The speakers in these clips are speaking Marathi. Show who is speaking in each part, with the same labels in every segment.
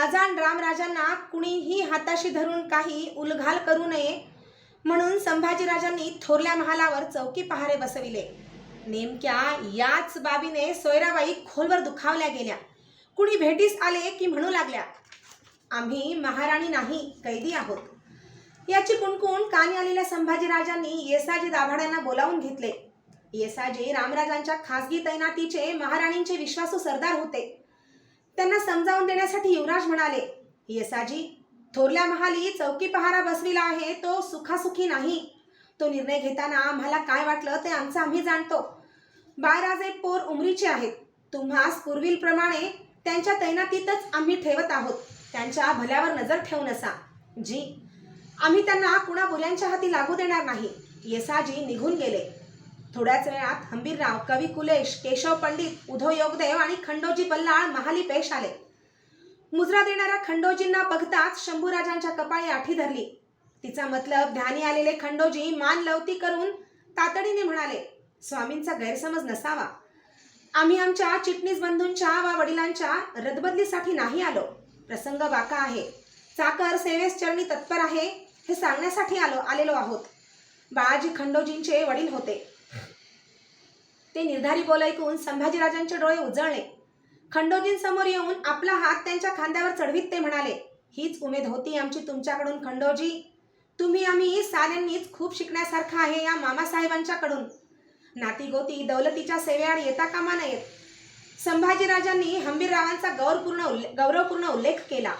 Speaker 1: अजान रामराजांना कुणीही हाताशी धरून काही उलघाल करू नये म्हणून संभाजीराजांनी थोरल्या महालावर चौकी पहारे बसविले. नेमक्या याच बाबीने सोयराबाई खोलवर दुखावल्या गेल्या. कुणी भेटीस आले की म्हणू लागल्या. आम्ही महाराणी नाही कैदी आहोत. याची कुणकुण कानी आलेल्या संभाजीराजांनी येसाजी दाभाड्यांना बोलावून घेतले. येसाजी रामराजांच्या खासगी तैनातीचे महाराणींचे विश्वासू सरदार होते. त्यांना समजावून देण्यासाठी युवराज म्हणाले येसाजी थोरल्या महाली चौकी पहारा बसविला आहे तो सुखासुखी नाही. तो निर्णय घेताना आम्हाला काय वाटलं ते आमचं आम्ही जाणतो. बाळराजे पोर उमरीचे आहेत. तुम्हास पूर्वीप्रमाणे त्यांच्या तैनातीतच आम्ही ठेवत आहोत. त्यांच्या भल्यावर नजर ठेवून असा जी आम्ही त्यांना कुणा बुऱ्यांच्या हाती लागू देणार नाही. येसाजी निघून गेले. थोड्याच वेळात हंबीरराव कवी कुलेश केशव पंडित उधो योगदेव आणि खंडोजी बल्लाळ महाली पेश आले. मुजरा देणाऱ्या खंडोजींना बघताच शंभूराजांच्या कपाळी आठी धरली. तिचा मतलब ध्यानी आलेले खंडोजी मान लवती करून तातडीने म्हणाले स्वामींचा गैरसमज नसावा. आम्ही आमच्या चिटणीस बंधूंच्या वा वडिलांच्या रदबदलीसाठी नाही आलो. प्रसंग बाका आहे. चाकर सेवेस चरणी तत्पर आहे हे सांगण्यासाठी आलो आलेलो आहोत. बाळाजी खंडोजींचे वडील होते. ते निर्धारी बोल ऐकून संभाजीराजांचे डोळे उजळले. खंडोजींसमोर येऊन आपला हात त्यांच्या खांद्यावर चढवीत ते म्हणाले हीच उमेद होती आमची तुमच्याकडून खंडोजी. तुम्ही आम्ही साऱ्यांनीच खूप शिकण्यासारखं आहे या मामासाहेबांच्याकडून. नातीगोती दौलतीच्या सेवेआड येता कामा नयेत. संभाजीराजांनी हंबीररावांचा गौरवपूर्ण उल्ले गौरवपूर्ण उल्लेख केला.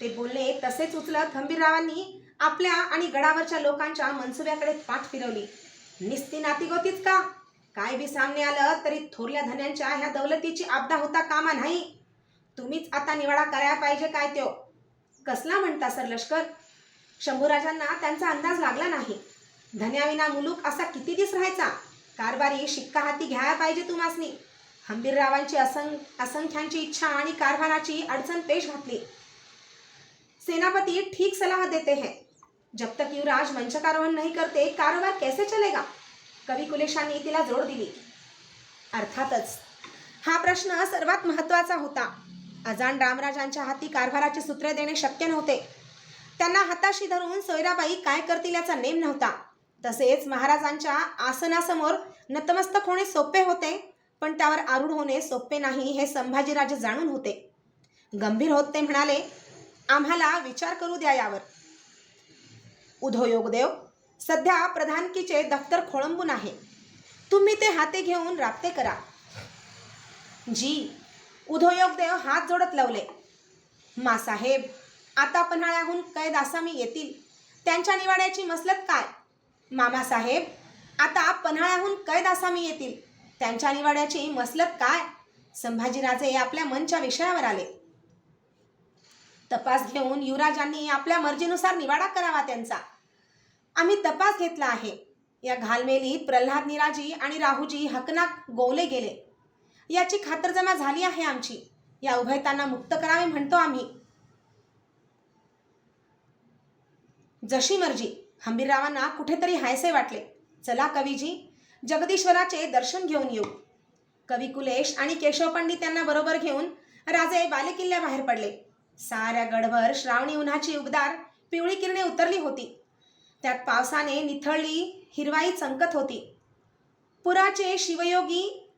Speaker 1: ते बोलणे तसेच उचलत हंबीररावांनी आपल्या आणि गडावरच्या लोकांच्या मनसुब्याकडे पाठ फिरवली. निस्ती नातीगोतीच का? काय बी सामने आलं तरी थोरल्या धन्यांच्या ह्या दौलतीची आपदा होता कामा नाही. तुम्हीच आता निवाडा करायला पाहिजे काय त्यो? कसला म्हणता सर लष्कर? शंभूराजांना त्यांचा अंदाज लागला नाही. धन्याविना मुलूक असा किती दिस राहायचा? कारभारी शिक्का हाती घ्यायला पाहिजे तुम्हासनी. हंबीररावांची असं असंख्यांची इच्छा आणि कारभाराची अडचण पेश घातली. सेनापती ठीक सलाह देते हैं. जब तक युवराज मंचकारोहण नहीं करते कारोबार कैसे चलेगा? कवी कुलेशांनी तिला जोड दिली. अर्थातच हा प्रश्न सर्वात महत्त्वाचा होता. अजाण रामराजांच्या हाती कारभाराची सूत्रे देणे शक्य नव्हते. त्यांना हाताशी धरून सोयराबाई काय करतील याचा नेम नव्हता. तसेच महाराजांच्या आसनासमोर नतमस्तक होणे सोपे होते पण त्यावर आरूढ होणे सोपे नाही हे संभाजीराजे जाणून होते. गंभीर होत ते म्हणाले आम्हाला विचार करू द्या यावर. उधो योगदेव सध्या प्रधानकीचे दफ्तर खोळंबून आहे. तुम्ही ते हाते घेऊन राबते करा. जी उधो हात जोडत लावले. मासाहेब आता पन्हाळ्याहून कैद आसामी येतील. त्यांच्या निवाड्याची मसलत काय? मामासाहेब आता पन्हाळ्याहून कैद आसामी येतील. त्यांच्या निवाड्याची मसलत काय? संभाजीराजे आपल्या मनच्या विषयावर आले. तपास घेऊन युवराजांनी आपल्या मर्जीनुसार निवाडा करावा त्यांचा. आम्ही तपास घेतला आहे. या घालमेलीत प्रल्हाद निराजी आणि राहूजी हकनाक गोवले गेले. याची खातरजमा झाली आहे आमची. या उभयतांना मुक्त करावे म्हणतो आम्ही. जशी मर्जी. हंबीररावांना कुठेतरी हायसे वाटले. चला कवीजी जगदीश्वराचे दर्शन घेऊन येऊ. कवी कुलेश आणि केशव पंडित त्यांना बरोबर घेऊन राजे बालेकिल्ल्याबाहेर पडले. साऱ्या गडभर श्रावणी उन्हाची उबदार पिवळी किरणे उतरली होती. त्यात पावसाने निथळली हिरवाई चमकत होती. पुराचे शिवयोगी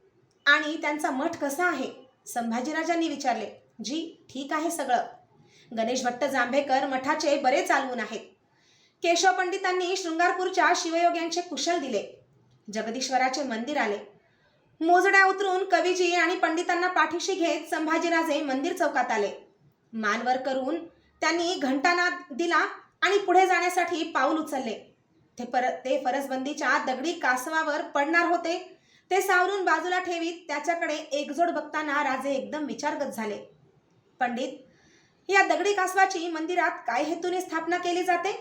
Speaker 1: आणि त्यांचा मठ कसा आहे? संभाजीराजांनी विचारले. जी ठीक आहे सगळं. गणेश भट्ट जांभेकर मठाचे बरे चालवून आहेत. केशव पंडितांनी शृंगारपूरच्या शिवयोग्यांचे कुशल दिले. जगदीश्वराचे मंदिर आले. मोजड्या उतरून कवीजी आणि पंडितांना पाठीशी घेत संभाजीराजे मंदिर चौकात आले. मानवर करून त्यांनी घंटानाद दिला आणि पुढे जाण्यासाठी पाऊल उचलले. ते पर ते फरसबंदीच्या दगडी कासवावर पडणार होते. ते सावरून बाजूला ठेवीत त्याच्याकडे एकजोड बघताना राजे एकदम विचारगत झाले. पंडित या दगडी कासवाची मंदिरात काय हेतूने स्थापना केली जाते?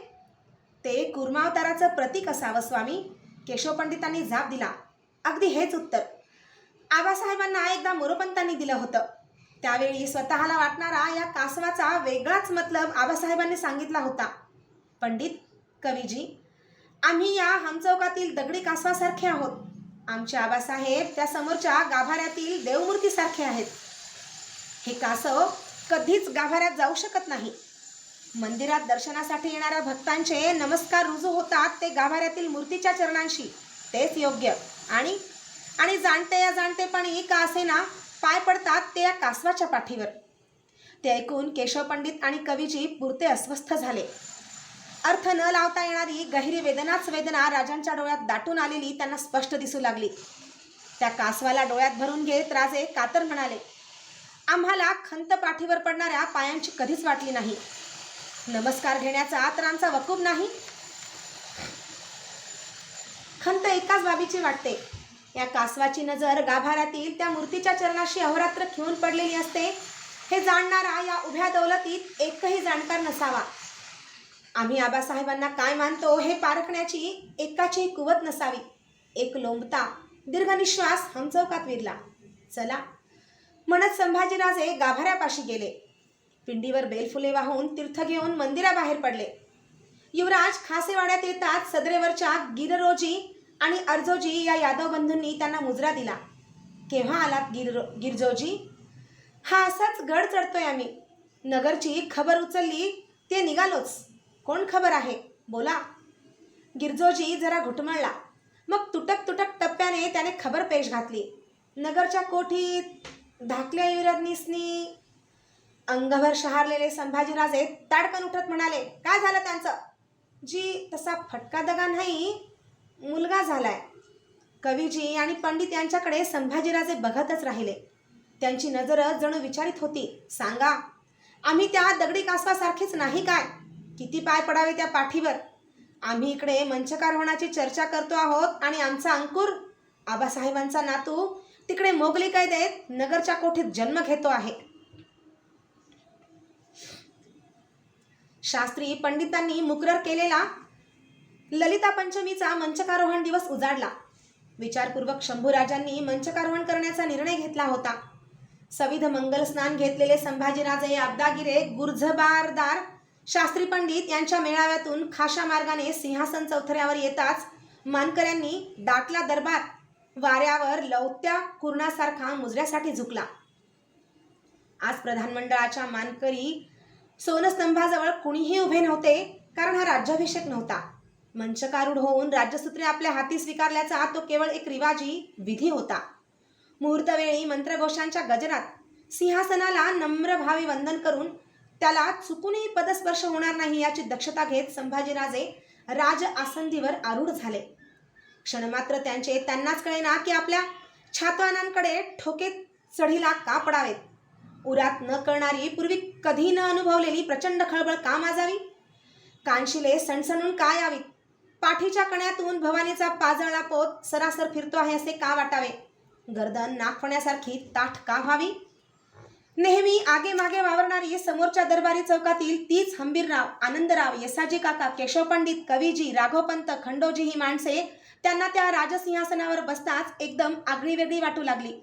Speaker 1: ते कुर्मावताराचं प्रतीक असावं स्वामी. केशव पंडितांनी जाब दिला. अगदी हेच उत्तर. आबासाहेबांना एकदा मोरोपंतांनी दिलं होतं. त्यावेळी स्वतःला वाटणारा या कासवाचा वेगळाच मतलब आबासाहेबांनी सांगितला होता. पंडित कवीजी आम्ही या हमचौकातील दगडी कासवासारखे आहोत. आमचे आबासाहेब त्या समोरच्या गाभाऱ्यातील देवमूर्तीसारखे आहेत. हे कासव कधीच गाभाऱ्यात जाऊ शकत नाही. मंदिरात दर्शनासाठी येणाऱ्या भक्तांचे नमस्कार रुजू होतात ते गाभाऱ्यातील मूर्तीच्या चरणांशी. तेच योग्य. आणि आणि जाणते या जाणतेपणी का असेना पाय पडतात ते या कासवाच्या पाठीवर. ते ऐकून केशव पंडित आणि कवीजी पुरते अस्वस्थ झाले. अर्थ न लावता येणारी गहिरी वेदनाच वेदना राजांच्या डोळ्यात दाटून आलेली त्यांना स्पष्ट दिसू लागली. त्या कासवाला डोळ्यात भरून घेत राजे कातर म्हणाले आम्हाला खंत पाठीवर पडणाऱ्या पायांची कधीच वाटली नाही. नमस्कार घेण्याचा तर आमचा वकूब नाही. खंत एकाच बाबीची वाटते. या कासवाची नजर गाभाऱ्यातील त्या मूर्तीच्या चरणाशी अहोरात्र खिळून पडलेली असते. हे जाणणारा या उभ्या दौलतीत एकही जाणकार नसावा. आम्ही आबासाहेबांना काय मानतो हे पारखण्याची एकाची कुवत नसावी. एक लोंबता दीर्घनिश्वास हमचौकात विरला. चला. म्हणत संभाजीराजे गाभाऱ्यापाशी गेले. पिंडीवर बेलफुले वाहून तीर्थ घेऊन मंदिराबाहेर पडले. युवराज खासेवाड्यात येतात सदरेवरच्या गिररोजी आणि अर्जोजी या यादव बंधूंनी त्यांना मुजरा दिला. केव्हा आलात गिर गिरजोजी? हा असाच गड चढतोय आम्ही. नगरची खबर उचलली ते निघालोच. कोण खबर आहे? बोला. गिरजोजी जरा घुटमळला. मग तुटक तुटक टप्प्याने त्याने खबर पेश घातली. नगरच्या कोठीत धाकल्या युवराजनीसनी अंगभर शहारलेले संभाजीराजे ताडकन उठत म्हणाले काय झालं त्यांचं? जी तसा फटका दगा नाही मुलगा झालाय. कवीजी आणि पंडित यांच्याकडे संभाजीराजे बघतच राहिले. त्यांची नजर जणू विचारित होती. सांगा आम्ही त्या दगडी कासवासारखेच नाही काय? किती पाय पडावे त्या पाठीवर? आम्ही इकडे मंचकार होण्याची चर्चा करतो आहोत आणि आमचा अंकुर आबासाहेबांचा नातू तिकडे मोगली कैदेत नगरच्या कोठीत जन्म घेतो आहे. शास्त्री पंडितांनी मुकरर केलेला ललिता पंचमीचा मंचकारोहण दिवस उजाडला. विचारपूर्वक शंभूराजांनी मंचकारोहण करण्याचा निर्णय घेतला होता. सविध मंगल स्नान घेतलेले संभाजीराजे अब्दागिरे गुर्झबारदार शास्त्री पंडित यांच्या मेळाव्यातून खाशा मार्गाने सिंहासन चौथऱ्यावर येताच मानकऱ्यांनी दाटला दरबार वाऱ्यावर लवत्या कुरणासारखा मुजऱ्यासाठी झुकला. आज प्रधानमंडळाच्या मानकरी सोनस्तंभाजवळ कुणीही उभे नव्हते कारण हा राज्याभिषेक नव्हता. मंचकारूढ होऊन राज्यसूत्रे आपल्या हाती स्वीकारल्याचा तो केवळ एक रिवाजी विधी होता. मुहूर्तवेळी मंत्रघोषांच्या गजरात सिंहासनाला नम्र भावी वंदन करून त्याला चुकूनही पदस्पर्श होणार नाही याची दक्षता घेत संभाजीराजे राज आसंदीवर आरूढ झाले. क्षणमात्र त्यांचे त्यांनाच कळेना की आपल्या छातवानांकडे ठोके चढीला का पडावेत? उरात न करणारी पूर्वी कधी न अनुभवलेली प्रचंड खळबळ का माजावी? कानशिले सणसणून का यावीत? पाठीच्या कण्यातून भवानीचा पाजळला पोत सरासर फिरतो आहे असे का वाटावे? गर्दन नाकफण्यासारखी ताठ का व्हावी? नेहमी आगे मागे वावरणारी समोरच्या दरबारी चौकातील तीच हंबीरराव आनंदराव यसाजी काका केशव पंडित कवीजी राघवपंत खंडोजी ही माणसे त्यांना त्या राजसिंहासनावर बसताच एकदम आगळी वेगळी वाटू लागली.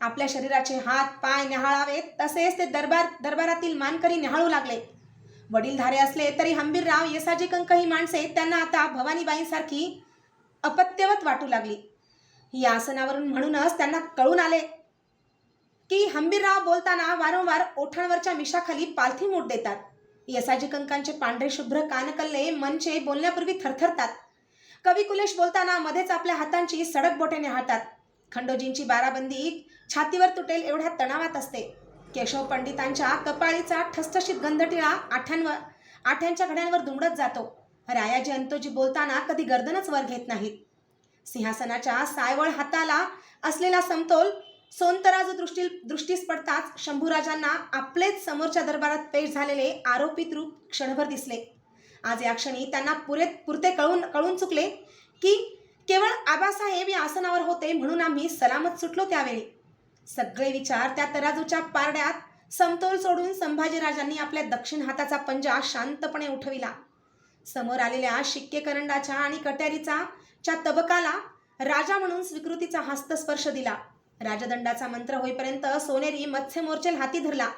Speaker 1: आपल्या शरीराचे हात पाय न्याहाळावेत तसेच ते दरबार दरबारातील मानकरी न्याहाळू लागले. वडीलधारे असले तरी हंबीरराव यसाजी कंक ही माणसे त्यांना आता भवानीबाईंसारखी अपत्यवत वाटू लागली. या आसनावरून म्हणूनच त्यांना कळून आले की हंबीरराव बोलताना वारंवार ओठांवरच्या मिशाखाली पालथी मूठ देतात. यसाजी कंकांचे पांढरे शुभ्र कानकल्ले मनचे बोलण्यापूर्वी थरथरतात. कवी कुलेश बोलताना मध्येच आपल्या हातांची सडक बोटे न्याहाळतात खंडोजींची बाराबंदी छातीवर तुटेल एवढ्या तणावात असते. केशव पंडितांच्या कपाळीचा ठसठशीत गंधटिळा आठ्यांवर आठ्यांच्या घड्यांवर दुमडत जातो. रायाजी अंतोजी बोलताना कधी गर्दनच वर घेत नाहीत. सिंहासनाच्या सायवळ हाताला असलेला समतोल सोनतराजू दृष्टी दृष्टीस पडताच शंभूराजांना आपलेच समोरच्या दरबारात पेश झालेले आरोपित रूप क्षणभर दिसले. आज या क्षणी त्यांना पुरे पुरते कळून कळून चुकले की केवळ आबासाहेब या आसनावर होते म्हणून आम्ही सलामत सुटलो त्यावेळी. सगळे विचार त्या तराजूच्या पारड्यात समतोल सोडून संभाजीराजांनी आपल्या दक्षिण हाताचा पंजा शांतपणे उठविला. समोर आलेल्या शिक्के करंडाच्या आणि कट्यारीचा च्या तबकाला राजा म्हणून स्वीकृतीचा हस्तस्पर्श दिला. राजदंडाचा मंत्र होईपर्यंत सोनेरी मत्स्य मोर्चेल हाती धरला.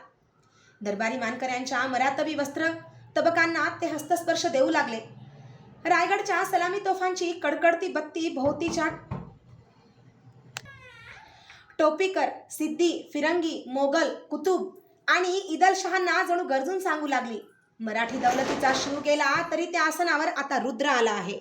Speaker 1: दरबारी मानकऱ्यांच्या मरातबी वस्त्र तबकांना ते हस्तस्पर्श देऊ लागले. रायगडच्या सलामी तोफांची कडकडती बत्ती भोवतीच्या टोपीकर सिद्धी फिरंगी मोगल कुतुब आणि ईदलशहांना जणू गरजून सांगू लागली. मराठी दौलतीचा शिव गेला तरी त्या आसनावर आता रुद्र आला आहे.